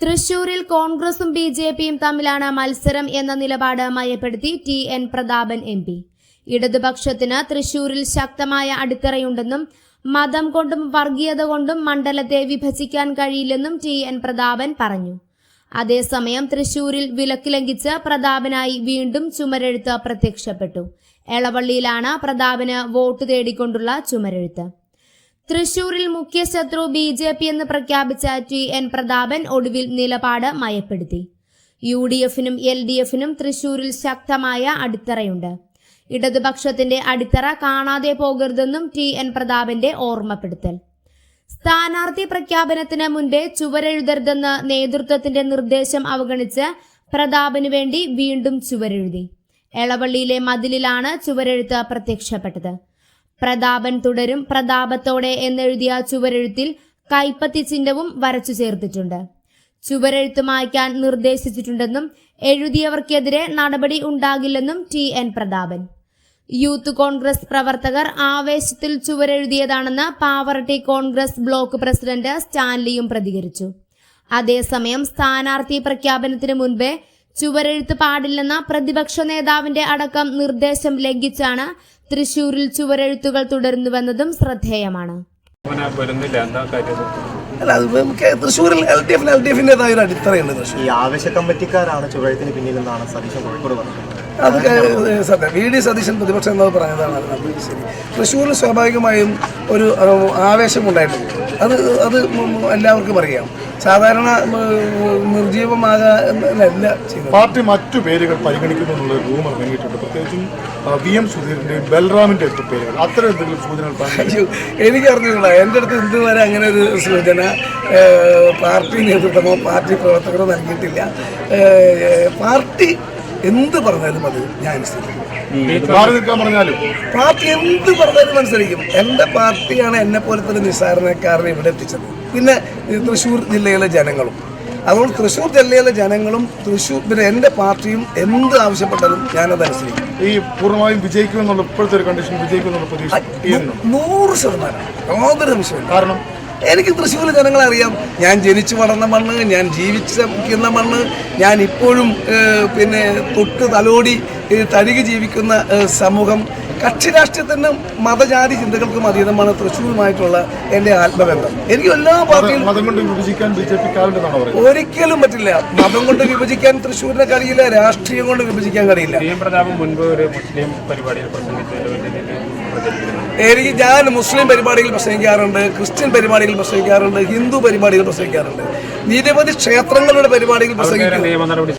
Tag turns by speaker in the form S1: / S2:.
S1: തൃശൂരിൽ കോൺഗ്രസും B J പിയും തമ്മിലാണ് മത്സരം എന്ന നിലപാട് മയപ്പെടുത്തി T N Prathapan M P. ഇടതുപക്ഷത്തിന് തൃശൂരിൽ ശക്തമായ അടിത്തറയുണ്ടെന്നും മതം കൊണ്ടും വർഗീയത കൊണ്ടും മണ്ഡലത്തെ വിഭജിക്കാൻ കഴിയില്ലെന്നും ടി എൻ പ്രതാപൻ പറഞ്ഞു. അതേസമയം തൃശൂരിൽ വിലക്ക് ലംഘിച്ച് പ്രതാപനായി വീണ്ടും ചുമരെഴുത്ത് പ്രത്യക്ഷപ്പെട്ടു. എളവള്ളിയിലാണ് പ്രതാപന് വോട്ട് തേടിക്കൊണ്ടുള്ള ചുമരെഴുത്ത്. തൃശൂരിൽ മുഖ്യ ശത്രു ബി ജെ പി എന്ന് പ്രഖ്യാപിച്ച ടി എൻ പ്രതാപൻ ഒടുവിൽ നിലപാട് മയപ്പെടുത്തി. യു ഡി എഫിനും എൽ ഡി എഫിനും തൃശൂരിൽ ശക്തമായ അടിത്തറയുണ്ട്. ഇടതുപക്ഷത്തിന്റെ അടിത്തറ കാണാതെ പോകരുതെന്നും ടി എൻ പ്രതാപന്റെ ഓർമ്മപ്പെടുത്തൽ. സ്ഥാനാർത്ഥി പ്രഖ്യാപനത്തിന് മുൻപേ ചുവരെഴുതരുതെന്ന് നേതൃത്വത്തിന്റെ നിർദ്ദേശം അവഗണിച്ച് പ്രതാപനു വേണ്ടി വീണ്ടും ചുവരെഴുതി. എളവള്ളിയിലെ മതിലിലാണ് ചുവരെഴുത്ത് പ്രത്യക്ഷപ്പെട്ടത്. പ്രതാപൻ തുടരും. പ്രതാപത്തോടെ എന്നെഴുതിയ ചുവരെഴുത്തിൽ കൈപ്പത്തി ചിഹ്നവും വരച്ചു ചേർത്തിട്ടുണ്ട്. ചുവരെഴുത്ത് മായ്ക്കാൻ നിർദ്ദേശിച്ചിട്ടുണ്ടെന്നും എഴുതിയവർക്കെതിരെ നടപടി ഉണ്ടാകില്ലെന്നും T N Prathapan. Youth Congress പ്രവർത്തകർ ആവേശത്തിൽ ചുവരെഴുതിയതാണെന്ന് പാവറട്ടി കോൺഗ്രസ് ബ്ലോക്ക് പ്രസിഡന്റ് സ്റ്റാൻലിയും പ്രതികരിച്ചു. അതേസമയം സ്ഥാനാർത്ഥി പ്രഖ്യാപനത്തിന് മുൻപേ ചുവരെഴുത്ത് പാടില്ലെന്ന പ്രതിപക്ഷ നേതാവിന്റെ അടക്കം നിർദ്ദേശം ലംഘിച്ചാണ് തൃശൂരിൽ ചുവരെഴുത്തുകൾ തുടരുന്നുവെന്നതും ശ്രദ്ധേയമാണ്.
S2: അല്ല അത് നമുക്ക് തൃശ്ശൂരിൽ എൽ ഡി എഫിന് എൽ ഡി എഫിന്റെതായ ഒരു അടിത്തറയുണ്ട് തൃശ്ശൂർ
S3: ഈ ആവശ്യ കമ്മിറ്റിക്കാരാണ് ചുവഴത്തിന് പിന്നിലെന്നാണ് സതീശൻ കോഴിക്കോട് പറഞ്ഞത്.
S2: അത് സത്യം. വി ഡി സതീശൻ പ്രതിപക്ഷം എന്നത് പറഞ്ഞതാണ്. അത് ശരി. തൃശ്ശൂരിൽ സ്വാഭാവികമായും ഒരു ആവേശമുണ്ടായിട്ടുണ്ട്. അത് അത് എല്ലാവർക്കും അറിയാം. സാധാരണ ഉം, നിർജീവമാകാ എന്നല്ല
S4: പാർട്ടി മറ്റു പേരുകൾ പരിഗണിക്കുന്നു എന്നുള്ള റൂമർ നീങ്ങിയിട്ടുണ്ട് പ്രത്യേകിച്ചും വി എം സുധീറിന്റെയും ബൽറാമിന്റെ ഒക്കെ പേരുകൾ. അത്തരം എന്തെങ്കിലും സൂചനകൾ പറഞ്ഞു
S2: അയ്യോ എനിക്ക് അറിഞ്ഞില്ല എന്റെ അടുത്ത് ഇതുവരെ അങ്ങനെ ഒരു സൂചന പാർട്ടി നേതൃത്വമോ പാർട്ടി പ്രവർത്തകരോ നൽകിയിട്ടില്ല. പാർട്ടി എന്ത് പറഞ്ഞാലും അത് ഞാൻ അനുസരിക്കും. പാർട്ടി എന്ത് പറഞ്ഞാലും അനുസരിക്കും. എന്റെ പാർട്ടിയാണ് എന്നെ പോലെ തന്നെ നിസ്സാരണക്കാരനെ ഇവിടെ എത്തിച്ചത്. പിന്നെ തൃശ്ശൂർ ജില്ലയിലെ ജനങ്ങളും. അതുകൊണ്ട് തൃശ്ശൂർ ജില്ലയിലെ ജനങ്ങളും തൃശ്ശൂർ പിന്നെ എന്റെ പാർട്ടിയും എന്ത് ആവശ്യപ്പെട്ടാലും ഞാനത് അനുസരിക്കും.
S4: ഈ പൂർണമായും വിജയിക്കുമെന്നുള്ള ഇപ്പോഴത്തെ ഒരു കണ്ടീഷൻ വിജയിക്കുമെന്നുള്ള പ്രതീക്ഷ
S2: നൂറ് ശതമാനം. യാതൊരു
S4: കാരണം?
S2: എനിക്ക് തൃശ്ശൂർ ജനങ്ങളെ അറിയാം. ഞാൻ ജനിച്ചു വളർന്ന മണ്ണ് ഞാൻ ജീവിച്ചിരിക്കുന്ന മണ്ണ് ഞാൻ ഇപ്പോഴും പിന്നെ തൊട്ട് തലോടി തരികി ജീവിക്കുന്ന സമൂഹം. കക്ഷി രാഷ്ട്രീയത്തിനും മതജാതി ചിന്തകൾക്കും അതീതമാണ് തൃശ്ശൂരുമായിട്ടുള്ള എന്റെ ആത്മബന്ധം. എനിക്ക് എല്ലാ പാർട്ടിയും
S4: മതം കൊണ്ട് വിഭജിക്കാൻ ബി ജെ
S2: ഒരിക്കലും പറ്റില്ല. മതം കൊണ്ട് വിഭജിക്കാൻ തൃശ്ശൂരിനെ കഴിയില്ല രാഷ്ട്രീയം കൊണ്ട് വിഭജിക്കാൻ കഴിയില്ല.
S5: മുൻപ് ഒരു മുസ്ലിം പരിപാടിയിൽ
S2: എനിക്ക് ഞാൻ മുസ്ലിം പരിപാടികൾ പ്രസംഗിക്കാറുണ്ട് ക്രിസ്ത്യൻ പരിപാടികൾ പ്രസംഗിക്കാറുണ്ട് ഹിന്ദു പരിപാടികൾ പ്രസംഗിക്കാറുണ്ട്. നിരവധി ക്ഷേത്രങ്ങളുടെ പരിപാടികൾ പ്രസംഗിക്കും.
S5: നിയമ നടപടി